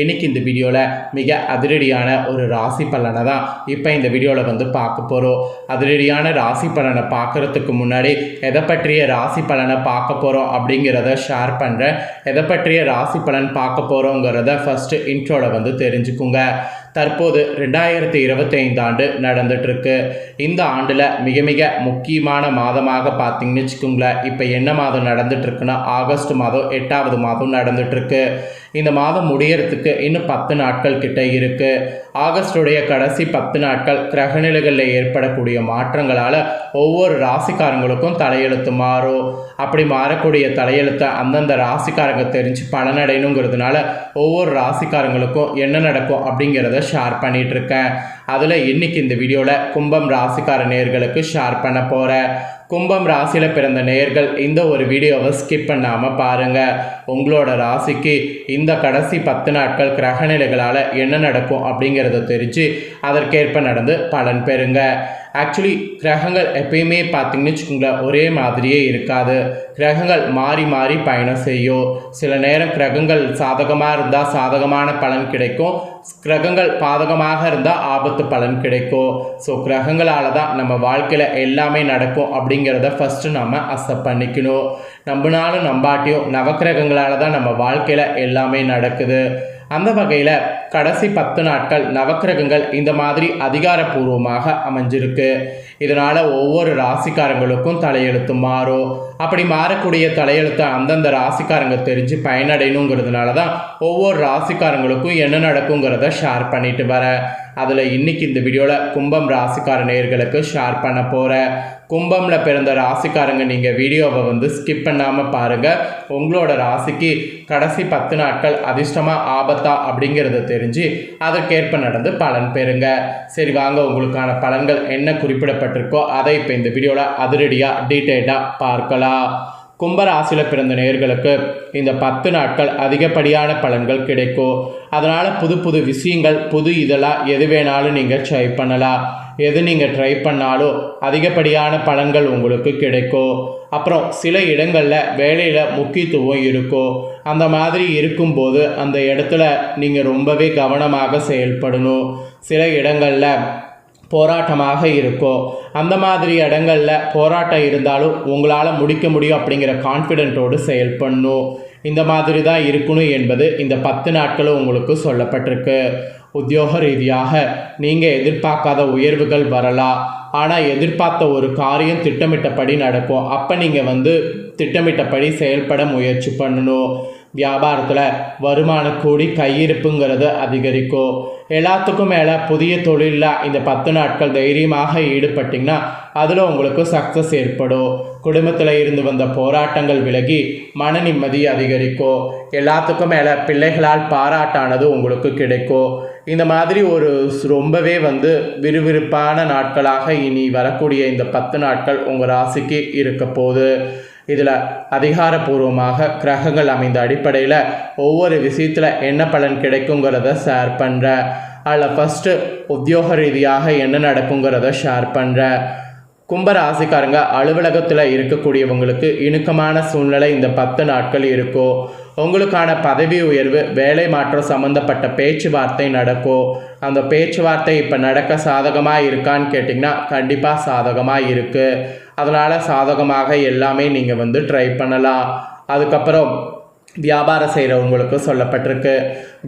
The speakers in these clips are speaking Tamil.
இன்றைக்கி இந்த வீடியோவில் மிக அதிரடியான ஒரு ராசி பலனை தான் இப்போ இந்த வீடியோவில் வந்து பார்க்க போகிறோம் அதிரடியான ராசி பலனை பார்க்குறதுக்கு முன்னாடி எதை பற்றிய ராசி பலனை பார்க்க போகிறோம் அப்படிங்கிறத ஷேர் பண்ணுறேன் எதை பற்றிய ராசி பலன் பார்க்க போகிறோங்கிறத ஃபஸ்ட்டு இன்ட்ரோவில் வந்து தெரிஞ்சுக்குங்க. தற்போது ரெண்டாயிரத்தி இருபத்தைந்து ஆண்டு நடந்துட்டுருக்கு. இந்த ஆண்டில் மிக மிக முக்கியமான மாதமாக பார்த்தீங்கன்னு வச்சுக்கோங்களேன். இப்போ என்ன மாதம் நடந்துட்டுருக்குன்னா ஆகஸ்ட் மாதம் எட்டாவது மாதம் நடந்துட்டுருக்கு. இந்த மாதம் முடியறதுக்கு இன்னும் பத்து நாட்கள் கிட்ட இருக்குது ஆகஸ்டுடைய கடைசி பத்து நாட்கள் கிரகநிலைகளில் ஏற்படக்கூடிய மாற்றங்களால் ஒவ்வொரு ராசிக்காரங்களுக்கும் தலையெழுத்து மாறும். அப்படி மாறக்கூடிய தலையெழுத்தை அந்தந்த ராசிக்காரங்க தெரிஞ்சு பலனடையணுங்கிறதுனால ஒவ்வொரு ராசிக்காரங்களுக்கும் என்ன நடக்கும் அப்படிங்கிறத ஷேர் பண்ணிகிட்ருக்கேன் அதில் இன்றைக்கி இந்த வீடியோவில் கும்பம் ராசிக்கார நேர்களுக்கு ஷேர் பண்ண போகிறேன் கும்பம் ராசியில் பிறந்த நேர்கள் இந்த ஒரு வீடியோவை ஸ்கிப் பண்ணாமல் பாருங்கள் உங்களோட ராசிக்கு இந்த கடைசி பத்து நாட்கள் கிரகநிலைகளால் என்ன நடக்கும் அப்படிங்கிறத தெரிஞ்சு அதற்கேற்ப நடந்து பலன் பெறுங்க. ஆக்சுவலி கிரகங்கள் எப்பயுமே பார்த்தீங்கன்னு வச்சுக்கோங்களேன் ஒரே மாதிரியே இருக்காது. கிரகங்கள் மாறி மாறி பயணம் செய்யும். சில நேரம் கிரகங்கள் சாதகமாக இருந்தால் சாதகமான பலன் கிடைக்கும். கிரகங்கள் பாதகமாக இருந்தால் ஆபத்து பலன் கிடைக்கும். ஸோ கிரகங்களால் தான் நம்ம வாழ்க்கையில் எல்லாமே நடக்கும் அப்படிங்கிறத ஃபஸ்ட்டு நம்ம அக்செப்ட் பண்ணிக்கணும். நம்பினாலும் நம்பாட்டியும் நவக்கிரகங்களால் தான் நம்ம வாழ்க்கையில் எல்லாமே நடக்குது. அந்த வகையில் கடைசி பத்து நாட்கள் நவக்கிரகங்கள் இந்த மாதிரி அதிகாரப்பூர்வமாக அமைஞ்சிருக்கு. இதனால் ஒவ்வொரு ராசிக்காரங்களுக்கும் தலையெழுத்து மாறும். அப்படி மாறக்கூடிய தலையெழுத்தை அந்தந்த ராசிக்காரங்க தெரிஞ்சு பயனடையணுங்கிறதுனால தான் ஒவ்வொரு ராசிக்காரங்களுக்கும் என்ன நடக்குங்கிறத ஷேர் பண்ணிட்டு வரேன். அதில் இன்னைக்கு இந்த வீடியோவில் கும்பம் ராசிக்கார நேயர்களுக்கு ஷேர் பண்ண போகிறேன் கும்பமில் பிறந்த ராசிக்காரங்க நீங்கள் வீடியோவை வந்து ஸ்கிப் பண்ணாமல் பாருங்கள் உங்களோட ராசிக்கு கடைசி பத்து நாட்கள் அதிர்ஷ்டமாக ஆபத்தா அப்படிங்கிறத தெரிஞ்சு அதற்கேற்ப நடந்து பலன் பெறுங்க. சரி வாங்க உங்களுக்கான பலன்கள் என்ன குறிப்பிடப்பட்டிருக்கோ அதை இப்போ இந்த வீடியோவில் அதிரடியாக டீட்டெயிலாக பார்க்கலாம். கும்பராசியில் பிறந்த நேர்களுக்கு இந்த பத்து நாட்கள் அதிகப்படியான பலன்கள் கிடைக்கும். அதனால் புது புது விஷயங்கள் புது இதெல்லாம் எது வேணாலும் நீங்கள் ட்ரை பண்ணலாம். எது நீங்கள் ட்ரை பண்ணாலும் அதிகப்படியான பலன்கள் உங்களுக்கு கிடைக்கும் அப்புறம் சில இடங்களில் வேலையில் முக்கியத்துவம் இருக்கும் அந்த மாதிரி இருக்கும்போது அந்த இடத்துல நீங்கள் ரொம்பவே கவனமாக செயல்படணும். சில இடங்களில் போராட்டமாக இருக்கும் அந்த மாதிரி இடங்களில் போராட்டம் இருந்தாலும் உங்களால் முடிக்க முடியும் அப்படிங்கிற கான்ஃபிடென்ட்டோடு செயல்படணும். இந்த மாதிரி தான் இருக்கணும் என்பது இந்த பத்து நாட்களும் உங்களுக்கு சொல்லப்பட்டிருக்கு. உத்தியோக ரீதியாக நீங்கள் எதிர்பார்க்காத உயர்வுகள் வரலாம். ஆனால் எதிர்பார்த்த ஒரு காரியம் திட்டமிட்டபடி நடக்கும். அப்போ நீங்கள் வந்து திட்டமிட்டபடி செயல்பட முயற்சி பண்ணணும். வியாபாரத்தில் வருமானம் கூடி கையிருப்புங்கிறது அதிகரிக்கும் எல்லாத்துக்கும் மேலே புதிய தொழிலில் இந்த பத்து நாட்கள் தைரியமாக ஈடுபட்டிங்கன்னா அதில் உங்களுக்கு சக்ஸஸ் ஏற்படும் குடும்பத்தில் இருந்து வந்த போராட்டங்கள் விலகி மன நிம்மதி அதிகரிக்கும் எல்லாத்துக்கும் மேலே பிள்ளைகளால் பாராட்டானது உங்களுக்கு கிடைக்கும் இந்த மாதிரி ஒரு ரொம்பவே வந்து விறுவிறுப்பான நாட்களாக இனி வரக்கூடிய இந்த பத்து நாட்கள் உங்கள் ராசிக்கு இருக்க போகுது. இதில் அதிகாரப்பூர்வமாக கிரகங்கள் அமைந்த அடிப்படையில் ஒவ்வொரு விஷயத்தில் என்ன பலன் கிடைக்குங்கிறத ஷேர் பண்ணுறேன் அதில் ஃபஸ்ட்டு உத்தியோக ரீதியாக என்ன நடக்குங்கிறத ஷேர் பண்ணுறேன் கும்பராசிக்காரங்க அலுவலகத்தில் இருக்கக்கூடியவங்களுக்கு இணுக்கமான சூழ்நிலை இந்த பத்து நாட்கள் இருக்கும் உங்களுக்கான பதவி உயர்வு வேலை மாற்றம் சம்மந்தப்பட்ட பேச்சுவார்த்தை நடக்கும் அந்த பேச்சுவார்த்தை இப்போ நடக்க சாதகமாக இருக்கான்னு கேட்டிங்கன்னா கண்டிப்பாக சாதகமாக இருக்குது அதனால் சாதகமாக எல்லாமே நீங்கள் வந்து ட்ரை பண்ணலாம். அதுக்கப்புறம் வியாபாரம் செய்கிறவங்களுக்கு சொல்லப்பட்டிருக்கு.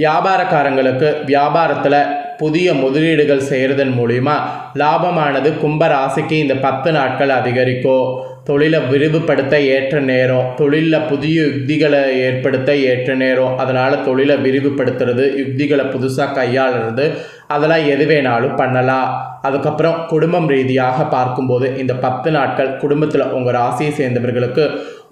வியாபாரக்காரங்களுக்கு வியாபாரத்தில் புதிய முதலீடுகள் செய்கிறதன் மூலிமா லாபமானது கும்ப ராசிக்கு இந்த பத்து நாட்கள் அதிகரிக்கும். தொழிலை விரிவுபடுத்த ஏற்ற நேரம் தொழிலில் புதிய யுக்திகளை ஏற்படுத்த ஏற்ற நேரம். அதனால் தொழிலை விரிவுபடுத்துறது யுக்திகளை புதுசாக கையாளுறது அதெல்லாம் எது வேணாலும் பண்ணலாம். அதுக்கப்புறம் குடும்பம் ரீதியாக பார்க்கும்போது இந்த பத்து நாட்கள் குடும்பத்தில் உங்கள் ராசியை சேர்ந்தவர்களுக்கு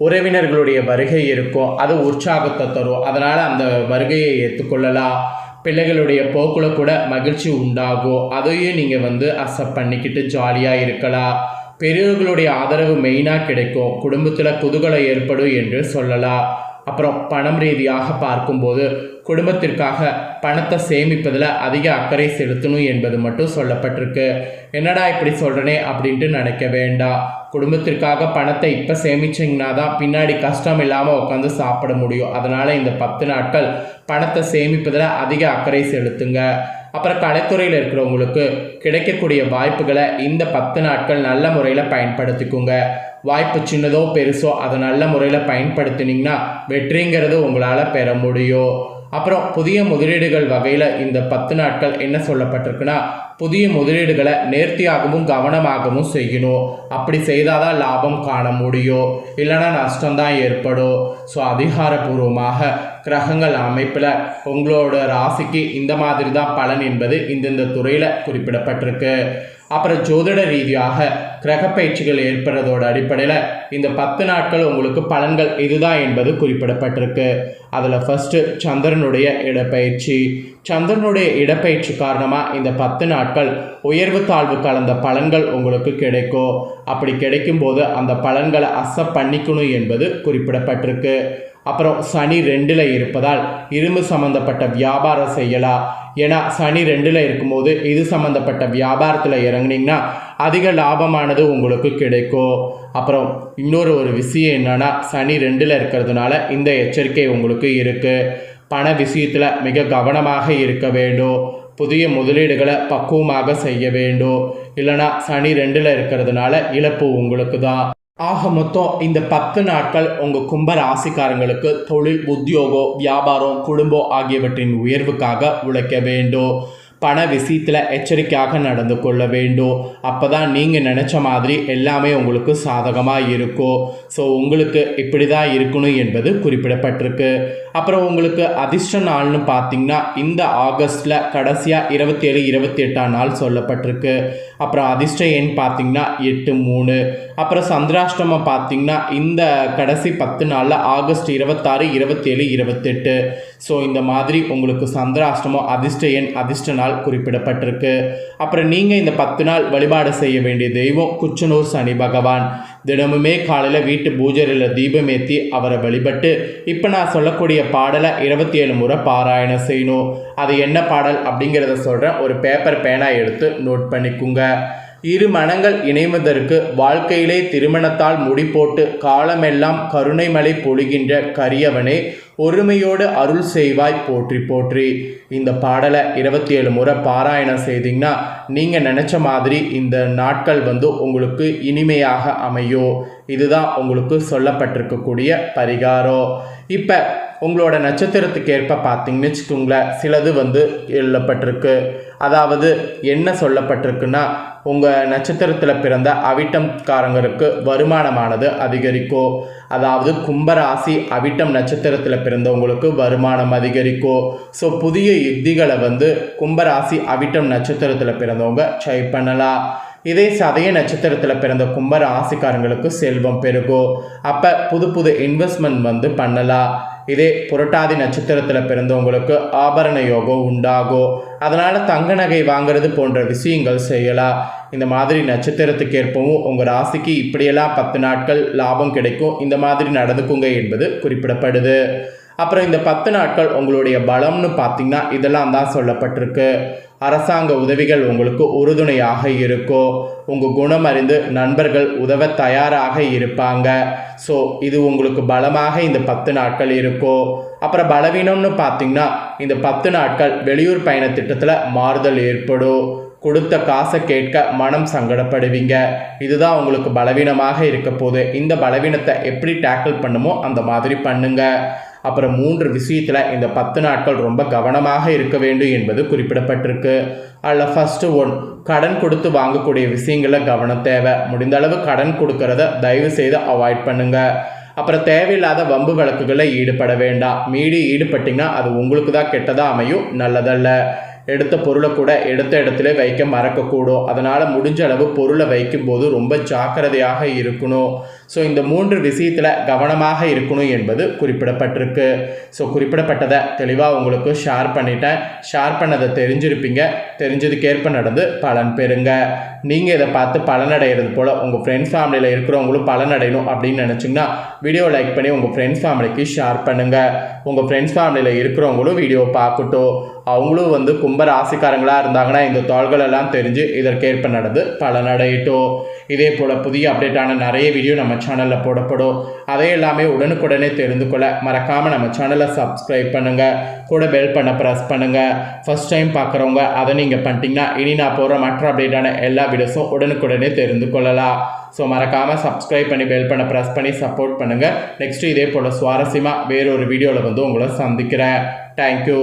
உறவினர்களுடைய வருகை இருக்கும். அது உற்சாகத்தை தரும். அதனால் அந்த வருகையை ஏற்றுக்கொள்ளலாம். பிள்ளைகளுடைய போக்கில் கூட மகிழ்ச்சி உண்டாகும். அதையும் நீங்கள் வந்து அக்செப்ட் பண்ணிக்கிட்டு ஜாலியாக இருக்கலாம். பெரியவர்களுடைய ஆதரவு மெயினாக கிடைக்கும். குடும்பத்தில் குதூகலம் ஏற்படும் என்று சொல்லலாம். அப்புறம் பணம் ரீதியாக பார்க்கும்போது குடும்பத்திற்காக பணத்தை சேமிப்பதில் அதிக அக்கறை செலுத்தணும் என்பது மட்டும் சொல்லப்பட்டிருக்கு. என்னடா இப்படி சொல்கிறனே அப்படின்ட்டு நினைக்க வேண்டாம். குடும்பத்திற்காக பணத்தை இப்போ சேமிச்சிங்கன்னா தான் பின்னாடி கஷ்டம் இல்லாமல் உட்காந்து சாப்பிட முடியும். அதனால் இந்த பத்து நாட்கள் பணத்தை சேமிப்பதில் அதிக அக்கறை செலுத்துங்க. அப்புறம் கலைத்துறையில் இருக்கிறவங்களுக்கு கிடைக்கக்கூடிய வாய்ப்புகளை இந்த பத்து நாட்கள் நல்ல முறையில் பயன்படுத்திக்கோங்க. வாய்ப்பு சின்னதோ பெருசோ அதை நல்ல முறையில் பயன்படுத்தினீங்கன்னா வெற்றிங்கிறது உங்களால் பெற முடியும். அப்புறம் புதிய முதலீடுகள் வகையில் இந்த பத்து நாட்கள் என்ன சொல்லப்பட்டிருக்குன்னா புதிய முதலீடுகளை நேர்த்தியாகவும் கவனமாகவும் செய்யணும். அப்படி செய்தால் தான் லாபம் காண முடியும். இல்லைன்னா நஷ்டம்தான் ஏற்படும். ஸோ அதிகாரபூர்வமாக கிரகங்கள் அமைப்பில் உங்களோட ராசிக்கு இந்த மாதிரி தான் பலன் என்பது இந்தந்த துறையில் குறிப்பிடப்பட்டிருக்கு. அப்புறம் ஜோதிட ரீதியாக கிரக பயிற்சிகள் ஏற்படுறதோட அடிப்படையில் இந்த பத்து நாட்கள் உங்களுக்கு பலன்கள் இதுதான் என்பது குறிப்பிடப்பட்டிருக்கு. அதில் ஃபஸ்ட்டு சந்திரனுடைய இடப்பயிற்சி. சந்திரனுடைய இடப்பயிற்சி காரணமாக இந்த பத்து நாட்கள் உயர்வு தாழ்வு கலந்த பலன்கள் உங்களுக்கு கிடைக்கும். அப்படி கிடைக்கும்போது அந்த பலன்களை அசப் பண்ணிக்கணும் என்பது குறிப்பிடப்பட்டிருக்கு. அப்புறம் சனி ரெண்டில் இருப்பதால் இரும்பு சம்மந்தப்பட்ட வியாபாரம் செய்யலாம் ஏன்னா சனி ரெண்டில் இருக்கும்போது இது சம்மந்தப்பட்ட வியாபாரத்தில் இறங்குனீங்கன்னா அதிக லாபமானது உங்களுக்கு கிடைக்கும். அப்புறம் இன்னொரு ஒரு விஷயம் என்னென்னா சனி ரெண்டில் இருக்கிறதுனால இந்த எச்சரிக்கை உங்களுக்கு இருக்குது பண விஷயத்தில் மிக கவனமாக இருக்க வேண்டும். புதிய முதலீடுகளை பக்குவமாக செய்ய வேண்டும். இல்லைனா சனி ரெண்டில் இருக்கிறதுனால இழப்பு உங்களுக்கு தான் ஆக மொத்தம் இந்த பத்து நாட்கள் உங்கள் கும்ப ராசிக்காரங்களுக்கு தொழில் உத்தியோகம் வியாபாரம் குடும்பம் ஆகியவற்றின் உயர்வுக்காக உழைக்க வேண்டும். பண விஷயத்தில் எச்சரிக்கையாக நடந்து கொள்ள வேண்டும். அப்போ தான் நீங்கள் நினச்ச மாதிரி எல்லாமே உங்களுக்கு சாதகமாக இருக்கும் ஸோ உங்களுக்கு இப்படி தான் இருக்கணும் என்பது குறிப்பிடப்பட்டிருக்கு. அப்புறம் உங்களுக்கு அதிர்ஷ்ட நாள்னு பார்த்தீங்கன்னா இந்த ஆகஸ்டில் கடைசியாக இருபத்தேழு இருபத்தி எட்டாம் நாள் சொல்லப்பட்டிருக்கு. அப்புறம் அதிர்ஷ்ட எண் பார்த்தீங்கன்னா எட்டு மூணு. அப்புறம் சந்திராஷ்டமம் பார்த்தீங்கன்னா இந்த கடைசி பத்து நாளில் ஆகஸ்ட் இருபத்தாறு இருபத்தேழு இருபத்தெட்டு. ஸோ இந்த மாதிரி உங்களுக்கு சந்திராஷ்டமம் அதிர்ஷ்ட எண் அதிர்ஷ்ட நாள் குறிப்பிடப்பட்டிருக்கு. அப்புறம் நீங்கள் இந்த பத்து நாள் வழிபாடு செய்ய வேண்டிய தெய்வம் குச்சனூர் சனி பகவான். தினமுமே காலையில் வீட்டு பூஜையில் தீபம் ஏற்றி அவரை வழிபட்டு இப்போ நான் சொல்லக்கூடிய பாடலை இருபத்தி ஏழு முறை பாராயணம் செய்யணும். அது என்ன பாடல் அப்படிங்கிறத சொல்கிறேன் ஒரு பேப்பர் பேனா எடுத்து நோட் பண்ணிக்குங்க. இரு மனங்கள் இணைவதற்கு வாழ்க்கையிலே திருமணத்தால் முடி போட்டு காலமெல்லாம் கருணைமலை பொழிகின்ற கரியவனே ஒருமையோடு அருள் செய்வாய் போற்றி போற்றி. இந்த பாடலை இருபத்தி ஏழு முறை பாராயணம் செய்தீங்கன்னா நீங்கள் நினச்ச மாதிரி இந்த நாட்கள் வந்து உங்களுக்கு இனிமையாக அமையும் இதுதான் உங்களுக்கு சொல்லப்பட்டிருக்கக்கூடிய பரிகாரம். இப்போ உங்களோட நட்சத்திரத்துக்கு ஏற்ப பார்த்தீங்கன்னு வச்சுக்கோங்களேன் சிலது வந்து எழுதப்பட்டிருக்கு. அதாவது என்ன சொல்லப்பட்டிருக்குன்னா உங்கள் நட்சத்திரத்தில் பிறந்த அவிட்டம்காரங்களுக்கு வருமானமானது அதிகரிக்கும் அதாவது கும்பராசி அவிட்டம் நட்சத்திரத்தில் பிறந்தவங்களுக்கு வருமானம் அதிகரிக்கும் ஸோ புதிய யுக்திகளை வந்து கும்பராசி அவிட்டம் நட்சத்திரத்தில் பிறந்தவங்க ட்ரை பண்ணலாம். இதே சதய நட்சத்திரத்தில் பிறந்த கும்ப ராசிக்காரங்களுக்கு செல்வம் பெருகும் அப்போ புது புது இன்வெஸ்ட்மெண்ட் வந்து பண்ணலாம். இதே புரட்டாதி நட்சத்திரத்தில் பிறந்தவங்களுக்கு ஆபரண யோகம் உண்டாகும் அதனால் தங்க நகை வாங்குறது போன்ற விஷயங்கள் செய்யலாம். இந்த மாதிரி நட்சத்திரத்துக்கு ஏற்பவும் உங்கள் ராசிக்கு இப்படியெல்லாம் பத்து நாட்கள் லாபம் கிடைக்கும். இந்த மாதிரி நடந்துக்குங்க என்பது குறிப்பிடப்படுது. அப்புறம் இந்த பத்து நாட்கள் உங்களுடைய பலம்னு பார்த்தீங்கன்னா இதெல்லாம் தான் சொல்லப்பட்டிருக்கு. அரசாங்க உதவிகள் உங்களுக்கு உறுதுணையாக இருக்கும் உங்கள் குணம் அறிந்து நண்பர்கள் உதவ தயாராக இருப்பாங்க. ஸோ இது உங்களுக்கு பலமாக இந்த பத்து நாட்கள் இருக்கும் அப்புறம் பலவீனம்னு பார்த்தீங்கன்னா இந்த பத்து நாட்கள் வெளியூர் பயண திட்டத்தில் மாறுதல் ஏற்படும். கொடுத்த காசை கேட்க மனம் சங்கடப்படுவீங்க. இதுதான் உங்களுக்கு பலவீனமாக இருக்க போது இந்த பலவீனத்தை எப்படி டேக்கிள் பண்ணுமோ அந்த மாதிரி பண்ணுங்கள் அப்புறம் மூன்று விஷயத்தில் இந்த பத்து நாட்கள் ரொம்ப கவனமாக இருக்க வேண்டும் என்பது குறிப்பிடப்பட்டிருக்கு. அதில் ஃபஸ்ட்டு ஒன் கடன் கொடுத்து வாங்கக்கூடிய விஷயங்களில் கவனம் தேவை. முடிந்த அளவு கடன் கொடுக்கறத தயவு செய்து அவாய்ட் பண்ணுங்கள் அப்புறம் தேவையில்லாத வம்பு வழக்குகளில் ஈடுபட வேண்டாம். மீறி ஈடுபட்டிங்கன்னா அது உங்களுக்கு தான் கெட்டதாக அமையும் நல்லதல்ல. எடுத்த பொருளை கூட எடுத்த இடத்துல வைக்க மறக்கக்கூடும். அதனால் முடிஞ்ச அளவு பொருளை வைக்கும்போது ரொம்ப ஜாக்கிரதையாக இருக்கணும். ஸோ இந்த மூன்று விஷயத்தில் கவனமாக இருக்கணும் என்பது குறிப்பிடப்பட்டிருக்கு. ஸோ குறிப்பிடப்பட்டதை தெளிவாக உங்களுக்கு ஷேர் பண்ணிட்டேன். ஷேர் பண்ணதை தெரிஞ்சிருப்பீங்க. தெரிஞ்சதுக்கேற்ப நடந்து பலன் பெறுங்க. நீங்கள் இதை பார்த்து பலனடைகிறது போல் உங்கள் ஃப்ரெண்ட்ஸ் ஃபேமிலியில் இருக்கிறவங்களும் பலனடையணும் அப்படின்னு நினச்சிங்கன்னா வீடியோ லைக் பண்ணி உங்கள் ஃப்ரெண்ட்ஸ் ஃபேமிலிக்கு ஷேர் பண்ணுங்கள் உங்கள் ஃப்ரெண்ட்ஸ் ஃபேமிலியில் இருக்கிறவங்களும் வீடியோ பார்க்கட்டும். அவங்களும் வந்து கும்ப ராசிக்காரங்களாக இருந்தாங்கன்னா இந்த தாள்கள் எல்லாம் தெரிஞ்சு இதற்கேற்ப நடந்து பலனடையட்டும் இதே போல் புதிய அப்டேட்டான நிறைய வீடியோ நம்ம சேனலில் போடப்படும். அதை எல்லாமே உடனுக்குடனே தெரிந்து கொள்ள மறக்காமல் நம்ம சேனலை சப்ஸ்கிரைப் பண்ணுங்கள் கூட பெல் பண்ண ப்ரெஸ் பண்ணுங்கள் ஃபஸ்ட் டைம் பார்க்குறவங்க அதை நீங்கள் பண்ணிட்டீங்கன்னா இனி நான் போகிற மற்ற அப்டேட்டான எல்லா வீடியோஸும் உடனுக்குடனே தெரிந்து கொள்ளலாம். ஸோ மறக்காமல் சப்ஸ்கிரைப் பண்ணி பெல் பண்ண ப்ரெஸ் பண்ணி சப்போர்ட் பண்ணுங்கள் நெக்ஸ்ட்டு இதே போல் சுவாரஸ்யமாக வேறொரு வீடியோவில் வந்து உங்களை சந்திக்கிறேன். தேங்க்யூ